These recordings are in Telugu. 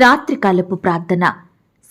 రాత్రికాలపు ప్రార్థన.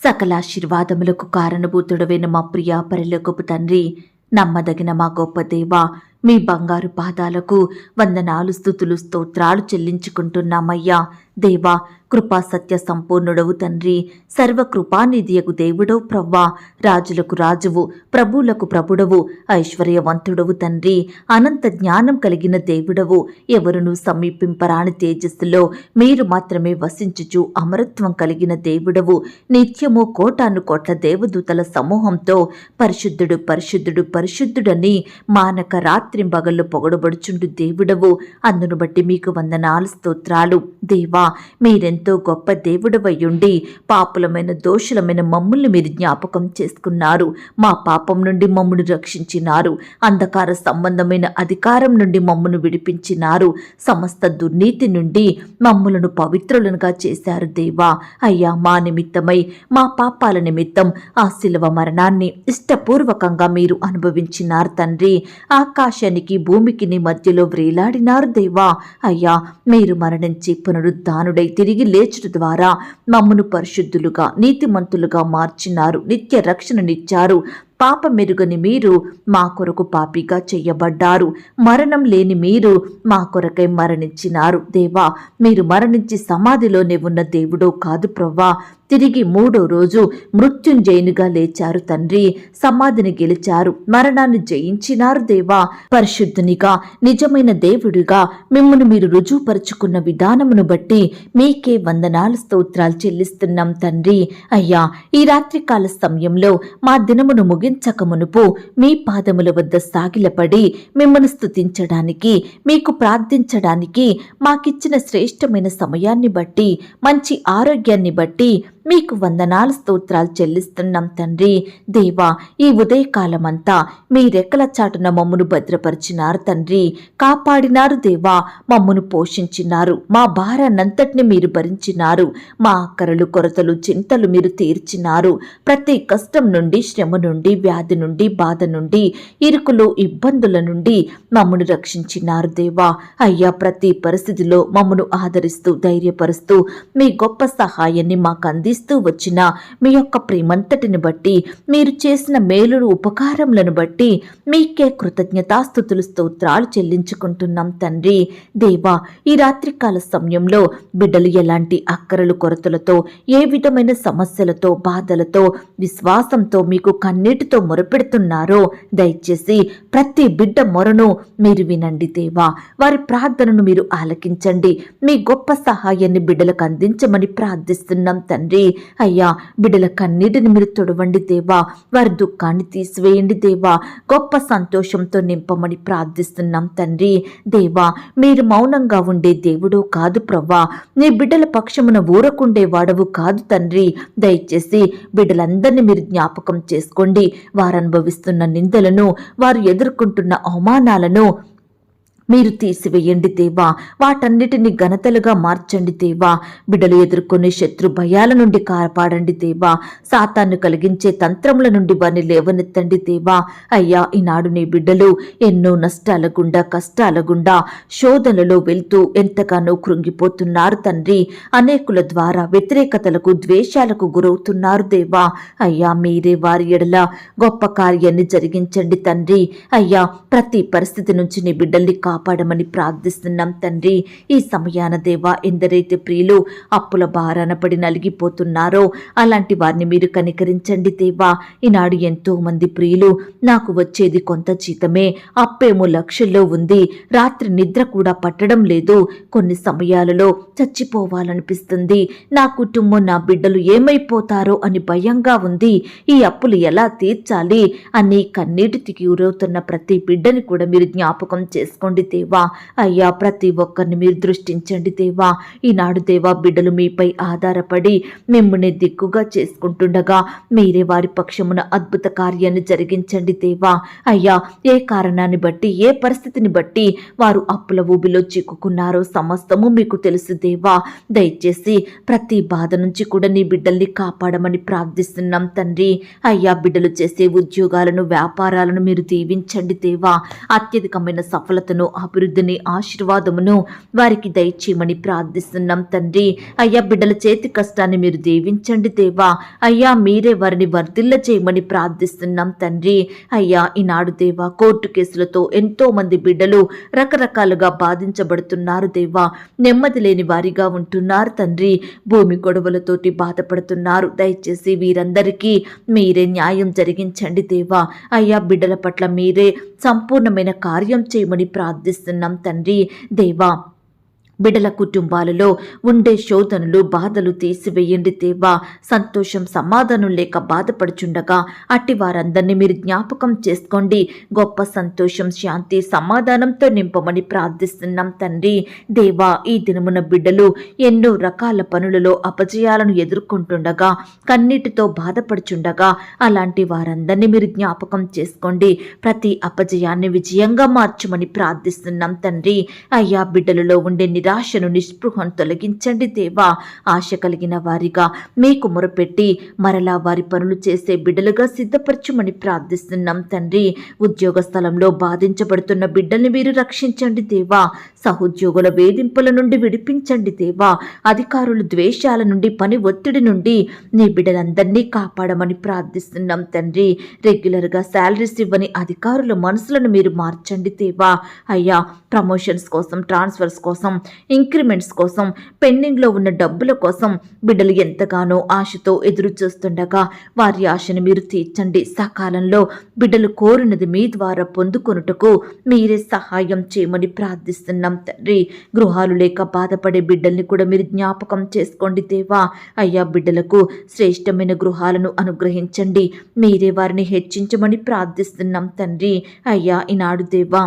సకలాశీర్వాదములకు కారణభూతుడవైన మా ప్రియా పరిలోకపు తండ్రి నమ్మదగిన మా గొప్ప దేవా మీ బంగారు పాదాలకు వందనాలు స్థుతులు స్తోత్రాలు చెల్లించుకుంటున్నామయ్యా. దేవా కృపా సత్య సంపూర్ణుడవు తండ్రి. సర్వకృపానిధియకు దేవుడవు ప్రవ్వా. రాజులకు రాజువు ప్రభువులకు ప్రభుడవు ఐశ్వర్యవంతుడవు తండ్రి. అనంత జ్ఞానం కలిగిన దేవుడవు. ఎవరును సమీపింపరాని తేజస్సులో మీరు మాత్రమే వసించుచు అమరత్వం కలిగిన దేవుడవు. నిత్యము కోటాను కోట్ల దేవదూతల సమూహంతో పరిశుద్ధుడు పరిశుద్ధుడు పరిశుద్ధుడని మానక రాత్రింబగళ్ళు పొగడబడుచుండు దేవుడవు. అందును బట్టి మీకు వందనాలు స్తోత్రాలు. దేవా మీరెంతో గొప్ప దేవుడవయ్యుండి పాపులమైన దోషులమైన మమ్ముల్ని మీరు జ్ఞాపకం చేసుకున్నారు. మా పాపం నుండి మమ్మును రక్షించినారు. అంధకార సంబంధమైన అధికారం నుండి మమ్మును విడిపించినారు. సమస్త దుర్నీతి నుండి మమ్ములను పవిత్రులనుగా చేశారు దేవా. అయ్యా మా నిమిత్తమై మా పాపాల నిమిత్తం ఆ శిలవ మరణాన్ని ఇష్టపూర్వకంగా మీరు అనుభవించినారు తండ్రి. ఆకాశానికి భూమికిని మధ్యలో వ్రేలాడినారు దేవా. అయ్యా మీరు మరణించి పునరుద్ధానుడై తిరిగి లేచుట ద్వారా మమ్మను పరిశుద్ధులుగా నీతిమంతులుగా మార్చినారు నిత్య రక్షణనిచ్చారు. పాప మెరుగని మీరు మా కొరకు పాపిగా చెయ్యబడ్డారు మరణం లేని మీరు మా కొరకై మరణించినారు దేవా. మీరు మరణించి సమాధిలోనే ఉన్న దేవుడో కాదు ప్రవ్వా. తిరిగి మూడో రోజు మృత్యుంజయునిగా లేచారు తండ్రి. సమాధిని గెలిచారు. మరణాన్ని జయించినారు దేవా. పరిశుద్ధునిగా నిజమైన దేవుడిగా మిమ్మల్ని మీరు రుజువుపరుచుకున్న విధానమును బట్టి మీకే వందనాలు స్తోత్రాలు చెల్లిస్తున్నాం తండ్రి. అయ్యా ఈ రాత్రికాల సమయంలో మా దినమును ముగించక మునుపు మీ పాదముల వద్ద సాగిలపడి మిమ్మల్ని స్తుతించడానికి మీకు ప్రార్థించడానికి మాకిచ్చిన శ్రేష్టమైన సమయాన్ని బట్టి మంచి ఆరోగ్యాన్ని బట్టి మీకు వందనాలు స్తోత్రాలు చెల్లిస్తున్నాం తండ్రి. దేవా ఈ ఉదయకాలమంతా మీ రెక్కల చాటున మమ్మను భద్రపరిచినారు తండ్రి. కాపాడినారు దేవా మమ్మను పోషించినారు. మా భారాన్నంతటిని మీరు భరించినారు. మా అక్కరలు కొరతలు చింతలు మీరు తీర్చినారు. ప్రతి కష్టం నుండి శ్రమ నుండి వ్యాధి నుండి బాధ నుండి ఇరుకులు ఇబ్బందుల నుండి మమ్మను రక్షించినారు దేవా. అయ్యా ప్రతి పరిస్థితిలో మమ్మను ఆదరిస్తూ ధైర్యపరుస్తూ మీ గొప్ప సహాయాన్ని మాకు అంది అందిస్తూ వచ్చిన మీ యొక్క ప్రేమంతటిని బట్టి మీరు చేసిన మేలుడు ఉపకారములను బట్టి మీకే కృతజ్ఞతాస్థుతులు స్తోత్రాలు చెల్లించుకుంటున్నాం తండ్రి. దేవా ఈ రాత్రికాల సమయంలో బిడ్డలు ఎలాంటి అక్కరలు కొరతలతో ఏ విధమైన సమస్యలతో బాధలతో విశ్వాసంతో మీకు కన్నీటితో మొరపెడుతున్నారో దయచేసి ప్రతి బిడ్డ మొరను మీరు వినండి దేవా. వారి ప్రార్థనను మీరు ఆలకించండి. మీ గొప్ప సహాయాన్ని బిడ్డలకు అందించమని ప్రార్థిస్తున్నాం తండ్రి. అయ్యా బిడ్డల కన్నీటిని మీరు తొడవండి దేవా. వారి దుఃఖాన్ని తీసివేయండి దేవా. గొప్ప సంతోషంతో నింపమని ప్రార్థిస్తున్నాం తండ్రి. దేవా మీరు మౌనంగా ఉండే దేవుడో కాదు ప్రవ్వా. నీ బిడ్డల పక్షమున ఊరకుండే వాడవు కాదు తండ్రి. దయచేసి బిడ్డలందరినీ మీరు జ్ఞాపకం చేసుకోండి. వారు అనుభవిస్తున్న నిందలను వారు ఎదుర్కొంటున్న అవమానాలను మీరు తీసివేయండి దేవా. వాటన్నిటిని ఘనతలుగా మార్చండి దేవా. బిడ్డలు ఎదుర్కొనే శత్రు భయాల నుండి కాపాడండి దేవా. సాతాన్ని కలిగించే తంత్రముల నుండి వారిని లేవనెత్తండి దేవా. అయ్యా ఈనాడు నీ బిడ్డలు ఎన్నో నష్టాల గుండా కష్టాల గుండా శోధనలో వెళ్తూ ఎంతగానో కృంగిపోతున్నారు తండ్రి. అనేకుల ద్వారా వ్యతిరేకతలకు ద్వేషాలకు గురవుతున్నారు దేవా. అయ్యా మీరే వారి ఎడల గొప్ప కార్యాన్ని జరిగించండి తండ్రి. అయ్యా ప్రతి పరిస్థితి నుంచి నీ బిడ్డల్ని కాపాడమని ప్రార్థిస్తున్నాం తండ్రి. ఈ సమయాన దేవా ఎందరైతే ప్రియులు అప్పుల భారాన పడి నలిగిపోతున్నారో అలాంటి వారిని మీరు కనికరించండి దేవా. ఈనాడు ఎంతో మంది ప్రియులు నాకు వచ్చేది కొంత జీతమే అప్పేమో లక్షల్లో ఉంది రాత్రి నిద్ర కూడా పట్టడం లేదు. కొన్ని సమయాలలో చచ్చిపోవాలనిపిస్తుంది. నా కుటుంబం నా బిడ్డలు ఏమైపోతారో అని భయంగా ఉంది. ఈ అప్పులు ఎలా తీర్చాలి? అని కన్నీటికి గురవుతున్న ప్రతి బిడ్డని కూడా మీరు జ్ఞాపకం చేసుకోండి దేవా. అయ్యా ప్రతి ఒక్కరిని మీరు దృష్టించండి దేవా. ఈనాడు దేవా బిడ్డలు మీపై ఆధారపడి మిమ్మల్ని దిక్కుగా చేసుకుంటుండగా మీరే వారి పక్షమున అద్భుత కార్యాన్ని జరిగించండి దేవా. అయ్యా ఏ కారణాన్ని బట్టి ఏ పరిస్థితిని బట్టి వారు అప్పుల ఊబిలో చిక్కుకున్నారో సమస్తము మీకు తెలుసు దేవా. దయచేసి ప్రతి బాధ నుంచి కూడా నీ బిడ్డల్ని కాపాడమని ప్రార్థిస్తున్నాం తండ్రి. అయ్యా బిడ్డలు చేసే ఉద్యోగాలను వ్యాపారాలను మీరు దీవించండి దేవా. అత్యధికమైన సఫలతను అభివృద్ధిని ఆశీర్వాదమును వారికి దయచేయమని ప్రార్థిస్తున్నాం తండ్రి. అయ్యా బిడ్డల చేతి కష్టాన్ని మీరు దీవించండి దేవా. అయ్యా మీరే వారిని వర్ధిల్ల చేయమని ప్రార్థిస్తున్నాం తండ్రి. అయ్యా ఈనాడు దేవా కోర్టు కేసులతో ఎంతో మంది బిడ్డలు రకరకాలుగా బాధించబడుతున్నారు దేవా. నెమ్మది లేని వారిగా ఉంటున్నారు తండ్రి. భూమి గొడవలతోటి బాధపడుతున్నారు. దయచేసి వీరందరికీ మీరే న్యాయం జరిగించండి దేవా. అయ్యా బిడ్డల పట్ల మీరే సంపూర్ణమైన కార్యం చేయమని ప్రార్థిస్తున్నాం తండ్రి. దేవా బిడల కుటుంబాలలో ఉండే శోధనలు బాధలు తీసివేయండి దేవా. సంతోషం సమాధానం లేక బాధపడుచుండగా అట్టి వారందరినీ మీరు జ్ఞాపకం చేసుకోండి. గొప్ప సంతోషం శాంతి సమాధానంతో నింపమని ప్రార్థిస్తున్నాం తండ్రి. దేవా ఈ దినమున బిడ్డలు ఎన్నో రకాల పనులలో అపజయాలను ఎదుర్కొంటుండగా కన్నీటితో బాధపడుచుండగా అలాంటి వారందరినీ మీరు జ్ఞాపకం చేసుకోండి. ప్రతి అపజయాన్ని విజయంగా మార్చమని ప్రార్థిస్తున్నాం తండ్రి. అయ్యా బిడ్డలలో ఉండే నిరాశను నిస్పృహను తొలగించండి దేవా. ఆశ కలిగిన వారిగా మీకు మొరపెట్టి మరలా వారి పనులు చేసే బిడ్డలుగా సిద్ధపరచమని ప్రార్థిస్తున్నాం తండ్రి. ఉద్యోగ స్థలంలో బాధించబడుతున్న బిడ్డల్ని మీరు రక్షించండి దేవా. సహోద్యోగుల వేధింపుల నుండి విడిపించండి దేవా. అధికారుల ద్వేషాల నుండి పని ఒత్తిడి నుండి నీ బిడ్డలందరినీ కాపాడమని ప్రార్థిస్తున్నాం తండ్రి. రెగ్యులర్గా శాలరీస్ ఇవ్వని అధికారుల మనసులను మీరు మార్చండి దేవా. అయ్యా ప్రమోషన్స్ కోసం ట్రాన్స్ఫర్స్ కోసం ఇంక్రిమెంట్స్ కోసం పెండింగ్లో ఉన్న డబ్బుల కోసం బిడ్డలు ఎంతగానో ఆశతో ఎదురు చూస్తుండగా వారి ఆశను మీరు తీర్చండి. సకాలంలో బిడ్డలు కోరినది మీ ద్వారా పొందుకొనుటకు మీరే సహాయం చేయమని ప్రార్థిస్తున్నాం తండ్రి. గృహాలు లేక బాధపడే బిడ్డల్ని కూడా మీరు జ్ఞాపకం చేసుకోండి దేవా. అయ్యా బిడ్డలకు శ్రేష్టమైన గృహాలను అనుగ్రహించండి. మీరే వారిని హెచ్చించమని ప్రార్థిస్తున్నాం తండ్రి. అయ్యా ఈనాడు దేవా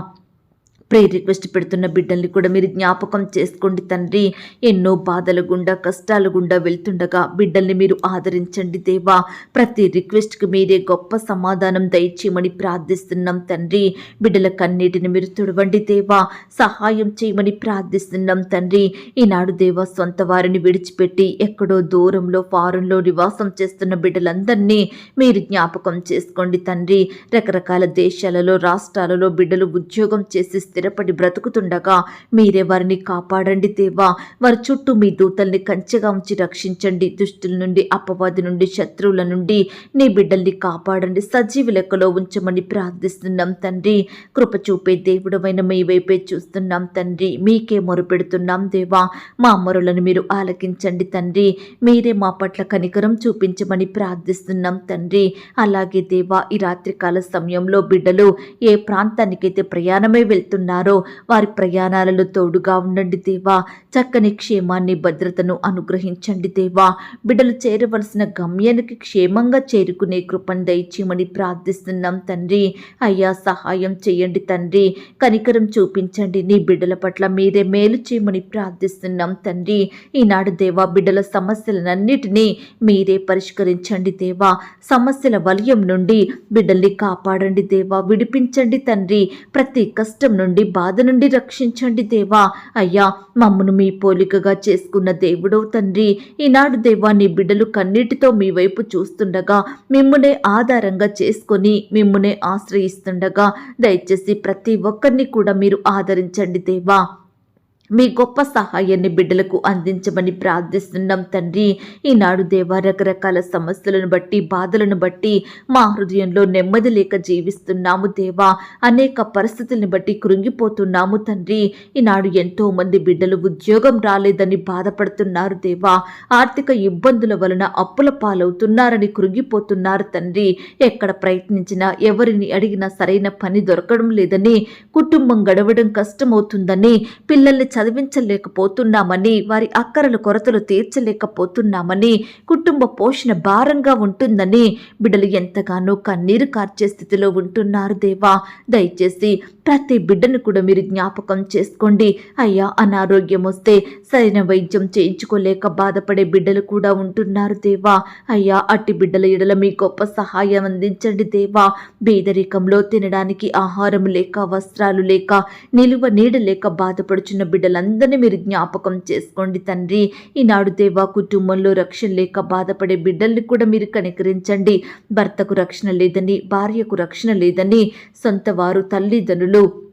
ప్రే రిక్వెస్ట్ పెడుతున్న బిడ్డల్ని కూడా మీరు జ్ఞాపకం చేసుకోండి తండ్రి. ఎన్నో బాధల గుండా కష్టాల గుండా వెళ్తుండగా బిడ్డల్ని మీరు ఆదరించండి దేవా. ప్రతి రిక్వెస్ట్కి మీరే గొప్ప సమాధానం దయచేయమని ప్రార్థిస్తున్నాం తండ్రి. బిడ్డల కన్నీటిని మీరు తుడవండి దేవా. సహాయం చేయమని ప్రార్థిస్తున్నాం తండ్రి. ఈనాడు దేవా సొంత వారిని విడిచిపెట్టి ఎక్కడో దూరంలో ఫారంలో నివాసం చేస్తున్న బిడ్డలందరినీ మీరు జ్ఞాపకం చేసుకోండి తండ్రి. రకరకాల దేశాలలో రాష్ట్రాలలో బిడ్డలు ఉద్యోగం చేసి స్థిరపడి బ్రతుకుతుండగా మీరే వారిని కాపాడండి దేవా. వారి చుట్టూ మీ దూతల్ని కంచెగా ఉంచి రక్షించండి. దుష్టుల నుండి అపవాది నుండి శత్రువుల నుండి నీ బిడ్డల్ని కాపాడండి. సజీవ లెక్కలో ఉంచమని ప్రార్థిస్తున్నాం తండ్రి. కృప చూపే దేవుడమైన మీ వైపే చూస్తున్నాం తండ్రి. మీకే మొరుపెడుతున్నాం దేవా. మా మొరలను మీరు ఆలకించండి తండ్రి. మీరే మా పట్ల కనికరం చూపించమని ప్రార్థిస్తున్నాం తండ్రి. అలాగే దేవా ఈ రాత్రికాల సమయంలో బిడ్డలు ఏ ప్రాంతానికైతే ప్రయాణమే వెళ్తున్నారు వారి ప్రయాణాలలో తోడుగా ఉండండి దేవా. చక్కని క్షేమాన్ని భద్రతను అనుగ్రహించండి దేవా. బిడ్డలు చేరవలసిన గమ్యానికి క్షేమంగా చేరుకునే కృపను దయచేయమని ప్రార్థిస్తున్నాం తండ్రి. అయ్యా సహాయం చేయండి తండ్రి. కనికరం చూపించండి నీ బిడ్డల పట్ల మీరే మేలు చేయమని ప్రార్థిస్తున్నాం తండ్రి. ఈనాడు దేవా బిడ్డల సమస్యలన్నిటినీ మీరే పరిష్కరించండి దేవా. సమస్యల వలయం నుండి బిడ్డల్ని కాపాడండి దేవా. విడిపించండి తండ్రి. ప్రతి కష్టం నుండి బాధ నుండి రక్షించండి దేవా. అయ్యా మమ్మను మీ పోలికగా చేసుకున్న దేవుడో తండ్రి. ఈనాడు దేవా నీ బిడ్డలు కన్నీటితో మీ వైపు చూస్తుండగా మిమ్మునే ఆధారంగా చేసుకొని మిమ్మునే ఆశ్రయిస్తుండగా దయచేసి ప్రతి ఒక్కరిని కూడా మీరు ఆదరించండి దేవా. మీ గొప్ప సహాయాన్ని బిడ్డలకు అందించమని ప్రార్థిస్తున్నాం తండ్రి. ఈనాడు దేవా రకరకాల సమస్యలను బట్టి బాధలను బట్టి మా హృదయంలో నెమ్మది లేక జీవిస్తున్నాము దేవా. అనేక పరిస్థితులను బట్టి కృంగిపోతున్నాము తండ్రి. ఈనాడు ఎంతో మంది బిడ్డలు ఉద్యోగం రాలేదని బాధపడుతున్నారు దేవా. ఆర్థిక ఇబ్బందుల వలన అప్పుల పాలవుతున్నారని కృంగిపోతున్నారు తండ్రి. ఎక్కడ ప్రయత్నించినా ఎవరిని అడిగినా సరైన పని దొరకడం లేదని కుటుంబం గడవడం కష్టమవుతుందని పిల్లల్ని చదివించలేకపోతున్నామని వారి అక్కరల కొరతలు తీర్చలేకపోతున్నామని కుటుంబ పోషణ భారంగా ఉంటుందని బిడ్డలు ఎంతగానో కన్నీరు కార్చే స్థితిలో ఉంటున్నారు దేవా. దయచేసి ప్రతి బిడ్డను కూడా మీరు జ్ఞాపకం చేసుకోండి. అయ్యా అనారోగ్యం వస్తే సరైన వైద్యం చేయించుకోలేక బాధపడే బిడ్డలు కూడా ఉంటున్నారు దేవా. అయ్యా అట్టి బిడ్డల ఎడల మీ గొప్ప సహాయం అందించండి దేవా. బీదరికంలో తినడానికి ఆహారం లేక వస్త్రాలు లేక నిలువ నీడ లేక బాధపడుచున్న బిడ్డలందరినీ మీరు జ్ఞాపకం చేసుకోండి తండ్రి. ఈనాడు దేవా కుటుంబంలో రక్షణ లేక బాధపడే బిడ్డల్ని కూడా మీరు కనికరించండి. భర్తకు రక్షణ లేదని భార్యకు రక్షణ లేదని సొంత వారు తల్లిదండ్రులు ಎರಡು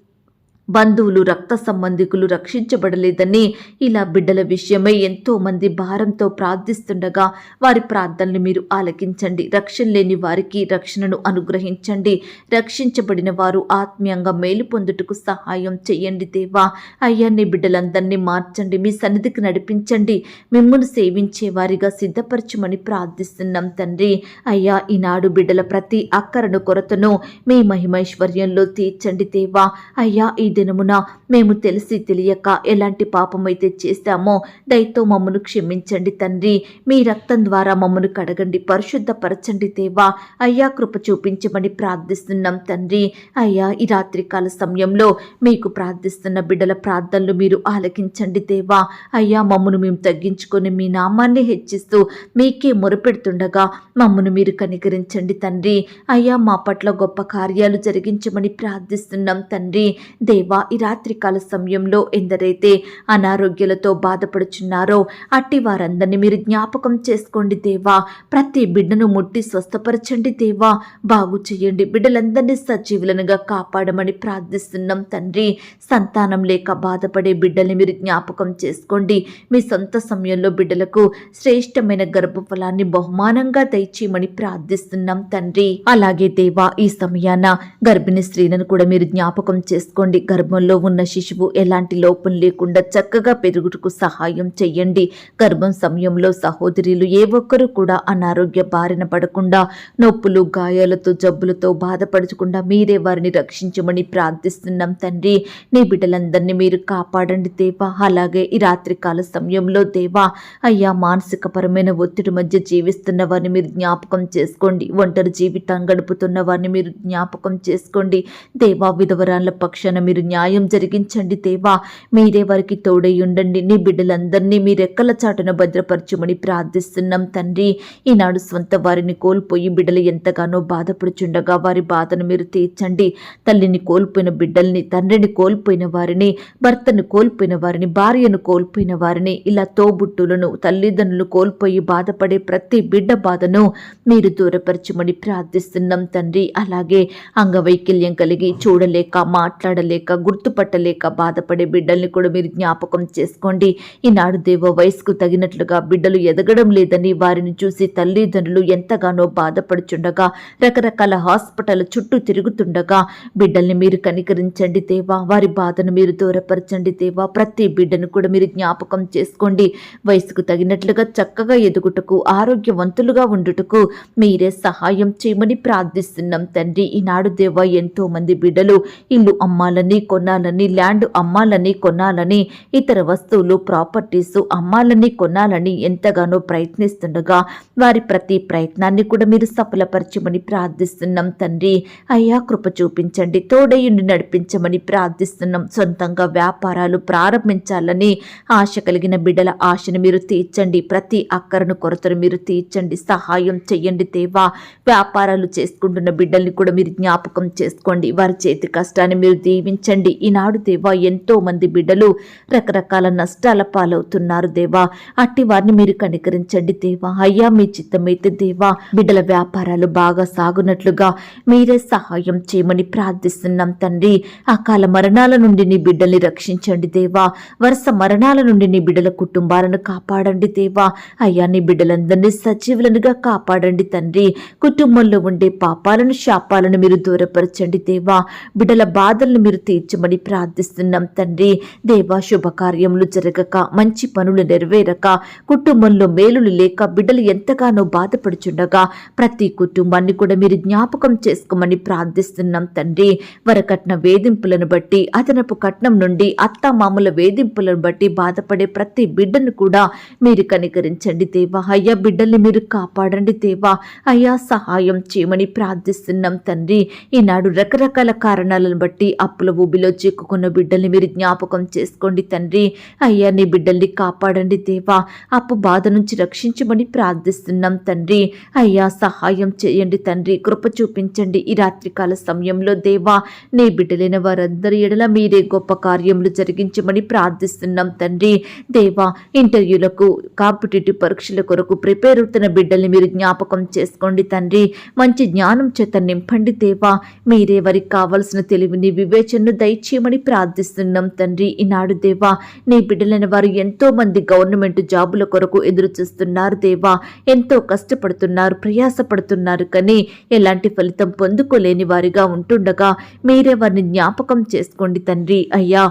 బంధువులు రక్త సంబంధికులు రక్షించబడలేదని ఇలా బిడ్డల విషయమై ఎంతో మంది భారంతో ప్రార్థిస్తుండగా వారి ప్రార్థనలు మీరు ఆలకించండి. రక్షణ లేని వారికి రక్షణను అనుగ్రహించండి. రక్షించబడిన వారు ఆత్మీయంగా మేలు పొందుటకు సహాయం చేయండి దేవా. అయ్యా నీ బిడ్డలందరినీ మార్చండి. మీ సన్నిధికి నడిపించండి. మిమ్మల్ని సేవించే వారిగా సిద్ధపరచమని ప్రార్థిస్తున్నాం తండ్రి. అయ్యా ఈనాడు బిడ్డల ప్రతి అక్కరను కొరతను మీ మహిమైశ్వర్యంలో తీర్చండి దేవా. అయ్యా ఈ దినమున మేము తెలిసి తెలియక ఎలాంటి పాపమైతే చేశామో దయతో మమ్మను క్షమించండి తండ్రి. మీ రక్తం ద్వారా మమ్మను కడగండి. పరిశుద్ధపరచండి దేవా. అయ్యా కృప చూపించమని ప్రార్థిస్తున్నాం తండ్రి. అయ్యా ఈ రాత్రికాల సమయంలో మీకు ప్రార్థిస్తున్న బిడ్డల ప్రార్థనలు మీరు ఆలకించండి దేవా. అయ్యా మమ్మను మేము తగ్గించుకొని మీ నామాన్ని హెచ్చిస్తూ మీకే మొరపెడుతుండగా మమ్మను మీరు కనికరించండి తండ్రి. అయ్యా మా పట్ల గొప్ప కార్యాలు జరిగించమని ప్రార్థిస్తున్నాం తండ్రి. దేవ ఈ రాత్రికాల సమయంలో ఎందరైతే అనారోగ్యాలతో బాధపడుచున్నారో అట్టి వారందరినీ మీరు జ్ఞాపకం చేసుకోండి దేవా. ప్రతి బిడ్డను ముట్టి స్వస్థపరచండి దేవా. బాగు చేయండి. బిడ్డలందరినీ సజీవులనుగా కాపాడమని ప్రార్థిస్తున్నాం తండ్రి. సంతానం లేక బాధపడే బిడ్డల్ని మీరు జ్ఞాపకం చేసుకోండి. మీ సొంత సమయంలో బిడ్డలకు శ్రేష్టమైన గర్భఫలాన్ని బహుమానంగా దయచేయమని ప్రార్థిస్తున్నాం తండ్రి. అలాగే దేవా ఈ సమయాన గర్భిణీ స్త్రీలను కూడా మీరు జ్ఞాపకం చేసుకోండి. గర్భంలో ఉన్న శిశువు ఎలాంటి లోపం లేకుండా చక్కగా పెరుగుటకు సహాయం చెయ్యండి. గర్భం సమయంలో సహోదరులు ఏ ఒక్కరూ కూడా అనారోగ్య బారిన పడకుండా నొప్పులు గాయాలతో జబ్బులతో బాధపడకుండా మీరే వారిని రక్షించమని ప్రార్థిస్తున్నాం తండ్రి. నీ బిడ్డలందరినీ మీరు కాపాడండి దేవా. అలాగే ఈ రాత్రికాల సమయంలో దేవా అయ్యా మానసికపరమైన ఒత్తిడి మధ్య జీవిస్తున్న వారిని మీరు జ్ఞాపకం చేసుకోండి. ఒంటరి జీవితం గడుపుతున్న వారిని మీరు జ్ఞాపకం చేసుకోండి. దేవా విధవరాల పక్షాన మీరు న్యాయం జరిగించండి దేవా. మీరే వారికి తోడై ఉండండి నీ బిడ్డలందరినీ మీ రెక్కల చాటున భద్రపరచమని ప్రార్థిస్తున్నాం తండ్రి. ఈనాడు స్వంత వారిని కోల్పోయి బిడ్డలు ఎంతగానో బాధపడుచుండగా వారి బాధను మీరు తీర్చండి. తల్లిని కోల్పోయిన బిడ్డల్ని తండ్రిని కోల్పోయిన వారిని భర్తను కోల్పోయిన వారిని భార్యను కోల్పోయిన వారిని ఇలా తోబుట్టులను తల్లిదండ్రులు కోల్పోయి బాధపడే ప్రతి బిడ్డ బాధను మీరు దూరపరచమని ప్రార్థిస్తున్నాం తండ్రి. అలాగే అంగవైకల్యం కలిగి చూడలేక మాట్లాడలేక గుర్తుపట్టలేక బాధపడే బిడ్డల్ని కూడా మీరు జ్ఞాపకం చేసుకోండి. ఈనాడు దేవ వయసుకు తగినట్లుగా బిడ్డలు ఎదగడం లేదని వారిని చూసి తల్లిదండ్రులు ఎంతగానో బాధపడుచుండగా రకరకాల హాస్పిటల్ చుట్టూ తిరుగుతుండగా బిడ్డల్ని మీరు కనికరించండి దేవా. వారి బాధను మీరు దూరపరచండి దేవా. ప్రతి బిడ్డను కూడా మీరు జ్ఞాపకం చేసుకోండి. వయసుకు తగినట్లుగా చక్కగా ఎదుగుటకు ఆరోగ్యవంతులుగా ఉండుటకు మీరే సహాయం చేయమని ప్రార్థిస్తున్నాం తండ్రి. ఈనాడు దేవా ఎంతో మంది బిడ్డలు ఇల్లు అమ్మాలని కొనాలని ల్యాండ్ అమ్మాలని కొనాలని ఇతర వస్తువులు ప్రాపర్టీస్ అమ్మాలని కొనాలని ఎంతగానో ప్రయత్నిస్తుండగా వారి ప్రతి ప్రయత్నాన్ని కూడా మీరు సఫలపరచమని ప్రార్థిస్తున్నాం తండ్రి. అయ్యా కృప చూపించండి తోడయుండి నడిపించమని ప్రార్థిస్తున్నాం. సొంతంగా వ్యాపారాలు ప్రారంభించాలని ఆశ కలిగిన బిడ్డల ఆశను మీరు తీర్చండి. ప్రతి అక్కరను కొరతను మీరు తీర్చండి. సహాయం చెయ్యండి దేవా. వ్యాపారాలు చేసుకుంటున్న బిడ్డల్ని కూడా మీరు జ్ఞాపకం చేసుకోండి. వారి చేతి కష్టాన్ని మీరు దీవించండి. ఈనాడు దేవా ఎంతో మంది బిడ్డలు రకరకాల నష్టాల పాలవుతున్నారు దేవా. అట్టి వారిని మీరు కనికరించండి దేవా. అయ్యా మీ చిత్తమైతే దేవా బిడ్డల వ్యాపారాలు బాగా సాగునట్లుగా మీరే సహాయం చేయమని ప్రార్థిస్తున్నాం తండ్రి. అకాల మరణాల నుండి నీ బిడ్డల్ని రక్షించండి దేవా. వరుస మరణాల నుండి నీ బిడ్డల కుటుంబాలను కాపాడండి దేవా. అయ్యా నీ బిడ్డలందరినీ సజీవులనుగా కాపాడండి తండ్రి. కుటుంబంలో ఉండే పాపాలను శాపాలను మీరు దూరపరచండి దేవా. బిడ్డల బాధలను మీరు తీర్చమని ప్రార్థిస్తున్నాం తండ్రి. దేవా శుభకార్యములు జరగక మంచి పనులు నెరవేరక కుటుంబంలో మేలులు లేక బిడ్డలు ఎంతగానో బాధపడుచుండగా ప్రతి కుటుంబాన్ని కూడా మీరు జ్ఞాపకం చేసుకోమని ప్రార్థిస్తున్నాం తండ్రి. వరకట్న వేధింపులను బట్టి అదనపు కట్నం నుండి అత్తమామల వేధింపులను బట్టి బాధపడే ప్రతి బిడ్డను కూడా మీరు కనికరించండి దేవా. అయ్యా బిడ్డల్ని మీరు కాపాడండి దేవా. అయ్యా సహాయం చేయమని ప్రార్థిస్తున్నాం తండ్రి. ఈనాడు రకరకాల కారణాలను బట్టి అప్పుల ఊబిలో చిక్కుకున్న బిడ్డల్ని మీరు జ్ఞాపకం చేసుకోండి తండ్రి. అయ్యా నీ బిడ్డల్ని కాపాడండి దేవా. అప్పు బాధ నుంచి రక్షించమని ప్రార్థిస్తున్నాం తండ్రి. అయ్యా సహాయం చేయండి తండ్రి. కృప చూపించండి ఈ రాత్రికాల సమయంలో దేవా. నీ బిడ్డలైన వారందరి ఎడల మీరే గొప్ప కార్యములు జరిగించమని ప్రార్థిస్తున్నాం తండ్రి. దేవా ఇంటర్వ్యూలకు కాంపిటేటివ్ పరీక్షల కొరకు ప్రిపేర్ అవుతున్న బిడ్డల్ని మీరు జ్ఞాపకం చేసుకోండి తండ్రి. మంచి జ్ఞానం చేత నింపండి దేవా. మీరే వారికి కావలసిన తెలివిని వివేచనను దయచేయమని ప్రార్థిస్తున్నాం తండ్రి. ఈనాడు దేవా నీ బిడ్డలైన వారు ఎంతో మంది గవర్నమెంట్ జాబుల కొరకు ఎదురు చూస్తున్నారు దేవా. ఎంతో కష్టపడుతున్నారు ప్రయాసపడుతున్నారు కానీ ఎలాంటి ఫలితం పొందుకోలేని వారిగా ఉంటుండగా మీరే వారిని జ్ఞాపకం చేసుకోండి తండ్రి. అయ్యా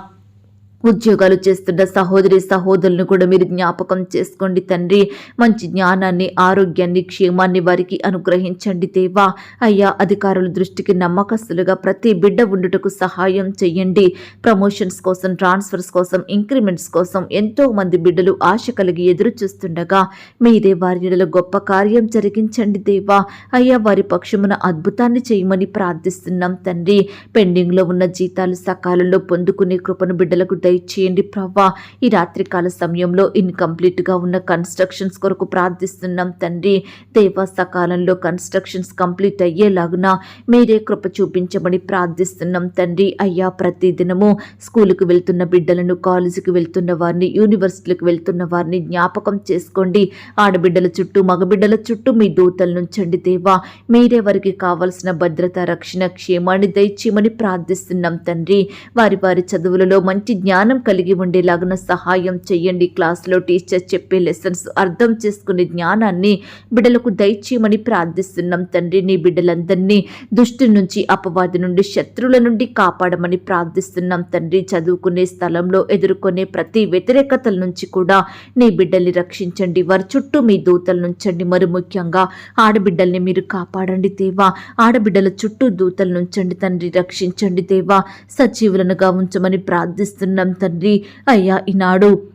ఉద్యోగాలు చేస్తున్న సహోదరి సహోదరులను కూడా మీరు జ్ఞాపకం చేసుకోండి తండ్రి. మంచి జ్ఞానాన్ని ఆరోగ్యాన్ని క్షేమాన్ని వారికి అనుగ్రహించండి దేవా. అయ్యా అధికారుల దృష్టికి నమ్మకస్తులుగా ప్రతి బిడ్డ ఉండుటకు సహాయం చేయండి. ప్రమోషన్స్ కోసం ట్రాన్స్ఫర్స్ కోసం ఇంక్రిమెంట్స్ కోసం ఎంతో మంది బిడ్డలు ఆశ కలిగి ఎదురు చూస్తుండగా మీరే వారి గొప్ప కార్యం జరిగించండి దేవా. అయ్యా వారి పక్షమున అద్భుతాన్ని చేయమని ప్రార్థిస్తున్నాం తండ్రి. పెండింగ్లో ఉన్న జీతాలు సకాలంలో పొందుకునే కృపను బిడ్డలకు దయచేయండి ప్రవ్వా. ఈ రాత్రికాల సమయంలో ఇన్కంప్లీట్గా ఉన్న కన్స్ట్రక్షన్స్ కొరకు ప్రార్థిస్తున్నాం తండ్రి. దేవా సకాలంలో కన్స్ట్రక్షన్స్ కంప్లీట్ అయ్యేలాగున మీరే కృప చూపించమని ప్రార్థిస్తున్నాం తండ్రి. అయ్యా ప్రతి దినము స్కూలుకు వెళ్తున్న బిడ్డలను కాలేజీకి వెళ్తున్న వారిని యూనివర్సిటీలకు వెళ్తున్న వారిని జ్ఞాపకం చేసుకోండి. ఆడబిడ్డల చుట్టూ మగబిడ్డల చుట్టూ మీ దూతలు నుంచండి దేవా. మీరే వారికి కావలసిన భద్రత రక్షణ క్షేమాన్ని దయచేయమని ప్రార్థిస్తున్నాం తండ్రి. వారి వారి చదువులలో మంచి జ్ఞానం కలిగి ఉండేలాగున సహాయం చేయండి. క్లాస్లో టీచర్ చెప్పే లెసన్స్ అర్థం చేసుకునే జ్ఞానాన్ని బిడ్డలకు దయచేయమని ప్రార్థిస్తున్నాం తండ్రి. నీ బిడ్డలందరినీ దుష్టి నుంచి అపవాది నుండి శత్రువుల నుండి కాపాడమని ప్రార్థిస్తున్నాం తండ్రి. చదువుకునే స్థలంలో ఎదుర్కొనే ప్రతి వ్యతిరేకతల నుంచి కూడా నీ బిడ్డల్ని రక్షించండి. వారి చుట్టూ మీ దూతలు నుంచండి. మరి ముఖ్యంగా ఆడబిడ్డల్ని మీరు కాపాడండి దేవా. ఆడబిడ్డల చుట్టూ దూతలు నుంచండి తండ్రి. రక్షించండి దేవా. సజీవులనుగా ఉంచమని ప్రార్థిస్తున్నాం తండ్రి అయ్యా ఈనాడు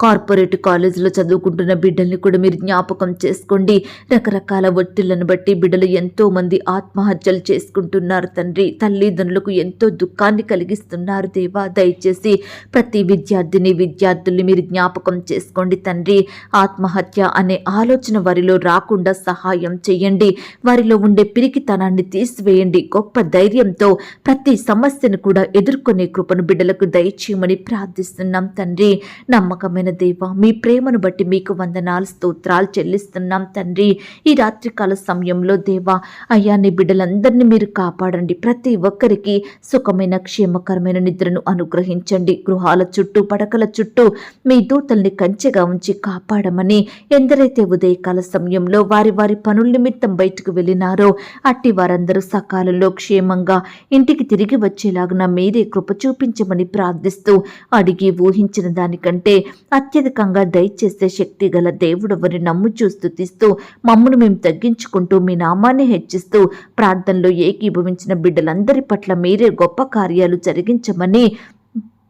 కార్పొరేట్ కాలేజీలో చదువుకుంటున్న బిడ్డల్ని కూడా మీరు జ్ఞాపకం చేసుకోండి. రకరకాల ఒత్తిళ్ళను బట్టి బిడ్డలు ఎంతో మంది ఆత్మహత్యలు చేసుకుంటున్నారు తండ్రి. తల్లిదండ్రులకు ఎంతో దుఃఖాన్ని కలిగిస్తున్నారు దేవా. దయచేసి ప్రతి విద్యార్థిని విద్యార్థుల్ని మీరు జ్ఞాపకం చేసుకోండి తండ్రి. ఆత్మహత్య అనే ఆలోచన వారిలో రాకుండా సహాయం చేయండి. వారిలో ఉండే పిరికితనాన్ని తీసివేయండి. గొప్ప ధైర్యంతో ప్రతి సమస్యను కూడా ఎదుర్కొనే కృపను బిడ్డలకు దయచేయమని ప్రార్థిస్తున్నాం తండ్రి. నమ్మకమైన దేవ మీ ప్రేమను బట్టి మీకు వందనాలు స్తోత్రాలు చెల్లిస్తున్నాం తండ్రి. ఈ రాత్రికాల సమయంలో దేవా అయ్యా నీ బిడ్డలందరినీ మీరు కాపాడండి. ప్రతి ఒక్కరికి సుఖమైన క్షేమకరమైన నిద్రను అనుగ్రహించండి. గృహాల చుట్టూ పడకల చుట్టూ మీ దూతల్ని కంచెగా ఉంచి కాపాడమని ఎందరైతే ఉదయకాల సమయంలో వారి వారి పనుల నిమిత్తం బయటకు వెళ్ళినారో అట్టి వారందరూ సకాలంలో క్షేమంగా ఇంటికి తిరిగి వచ్చేలాగున మీరే కృప చూపించమని ప్రార్థిస్తూ అడిగి ఊహించిన దానికంటే అత్యధికంగా దయచేసే శక్తి గల దేవుడవని నమ్ముచూ స్థుతిస్తూ మమ్మను మేము తగ్గించుకుంటూ మీ నామాన్ని హెచ్చిస్తూ ప్రార్థనలో ఏకీభవించిన బిడ్డలందరి పట్ల మీరే గొప్ప కార్యాలు జరిగించమని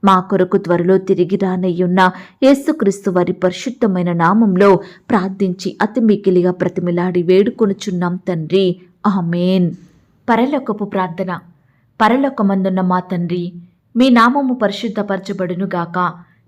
మా కొరకు త్వరలో తిరిగి రానయ్యున్న యేసుక్రీస్తు వారి పరిశుద్ధమైన నామంలో ప్రార్థించి అతి మికిలిగా ప్రతిమిలాడి వేడుకొనుచున్నాం తండ్రి. ఆమెన్. పరలోకపు ప్రార్థన. పరలోకమందున్న మా తండ్రి మీ నామము పరిశుద్ధపరచబడునుగాక.